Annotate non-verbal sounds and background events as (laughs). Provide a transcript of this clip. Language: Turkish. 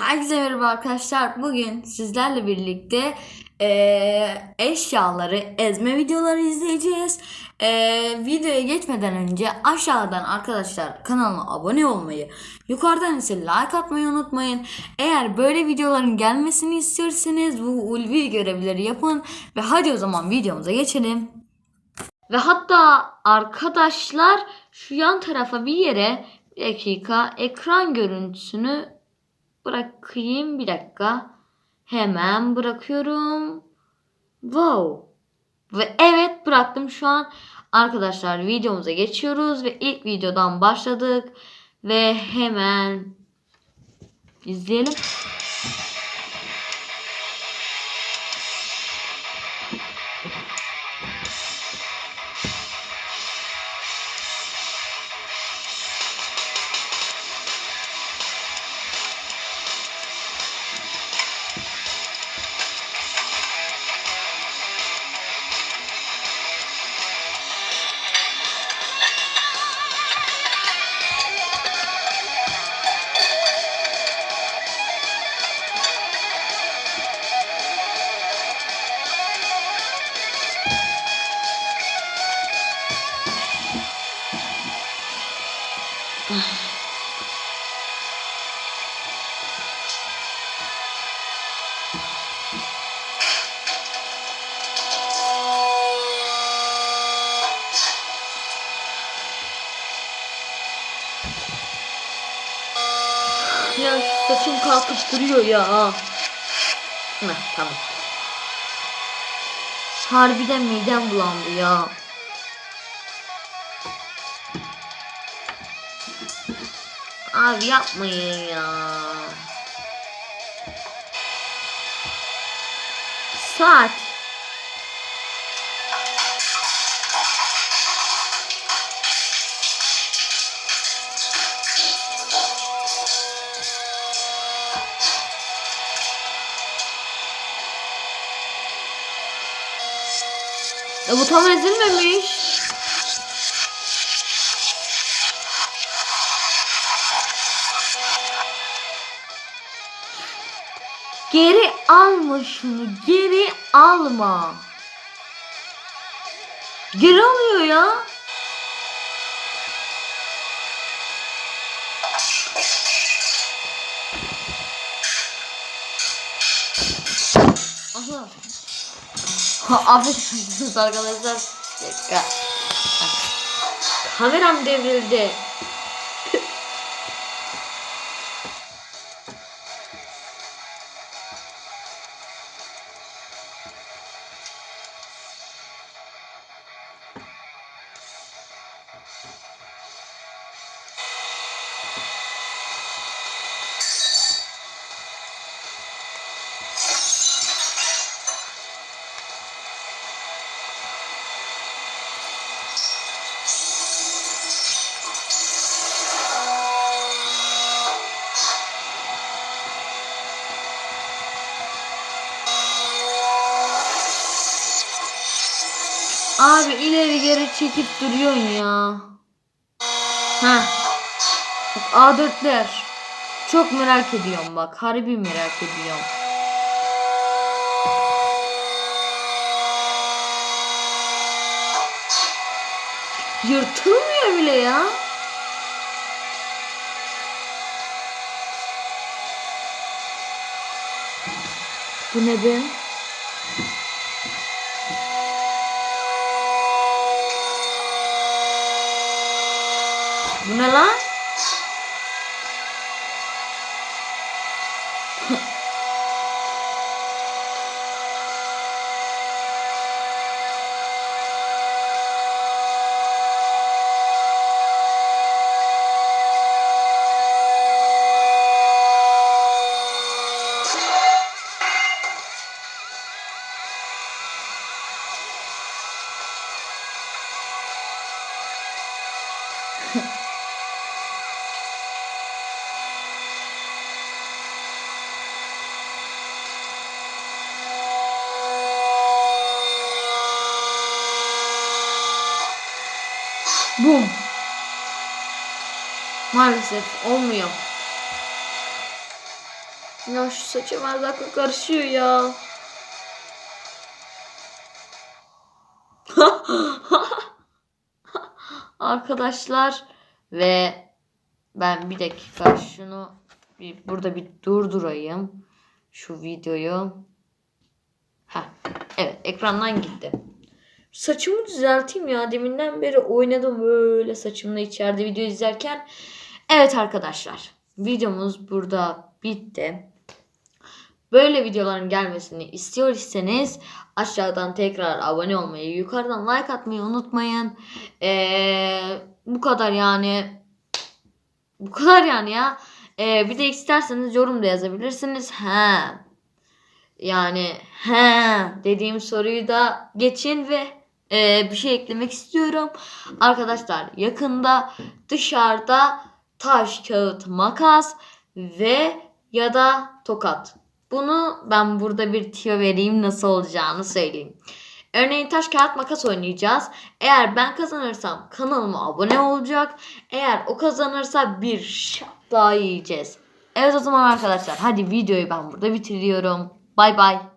Herkese merhaba arkadaşlar. Bugün sizlerle birlikte eee, eşyaları ezme videoları izleyeceğiz. Eee, videoya geçmeden önce aşağıdan arkadaşlar kanalıma abone olmayı, yukarıdan ise like atmayı unutmayın. Eğer böyle videoların gelmesini istiyorsanız bu ulvi görevleri yapın ve hadi o zaman videomuza geçelim. Ve hatta arkadaşlar şu yan tarafa bir yere bir dakika ekran görüntüsünü bırakayım bir dakika. Hemen bırakıyorum. Wow. Ve evet bıraktım şu an. Arkadaşlar videomuza geçiyoruz ve ilk videodan başladık. Ve hemen izleyelim. Ya saçım kalkıp duruyor ya. Heh, tamam. Harbiden midem bulandı ya. Abi yapmayın ya. Saat. E bu tam ezilmemiş. Geri alma şunu. Geri alma. Geri alıyor ya. Aha. (laughs) Affedersiniz arkadaşlar. Dakika. Kameram devrildi. Abi ileri geri çekip duruyorsun ya. Ha. Bak A4'ler. Çok merak ediyorum bak. Harbi merak ediyorum. Yırtılmıyor bile ya. Bu ne be? Bu Bum. Maalesef olmuyor. Ya şu saçım her dakika karışıyor ya. (laughs) Arkadaşlar ve ben bir dakika şunu bir burada bir durdurayım. Şu videoyu. Heh, evet ekrandan gitti. Saçımı düzelteyim ya. Deminden beri oynadım böyle saçımla içeride video izlerken. Evet arkadaşlar. Videomuz burada bitti. Böyle videoların gelmesini istiyor iseniz aşağıdan tekrar abone olmayı, yukarıdan like atmayı unutmayın. Ee, bu kadar yani. Bu kadar yani ya. Ee, bir de isterseniz yorum da yazabilirsiniz. He. Yani he dediğim soruyu da geçin ve e, bir şey eklemek istiyorum. Arkadaşlar yakında dışarıda taş, kağıt, makas ve ya da tokat. Bunu ben burada bir tüyo vereyim nasıl olacağını söyleyeyim. Örneğin taş kağıt makas oynayacağız. Eğer ben kazanırsam kanalıma abone olacak. Eğer o kazanırsa bir şap daha yiyeceğiz. Evet o zaman arkadaşlar hadi videoyu ben burada bitiriyorum. Bay bay.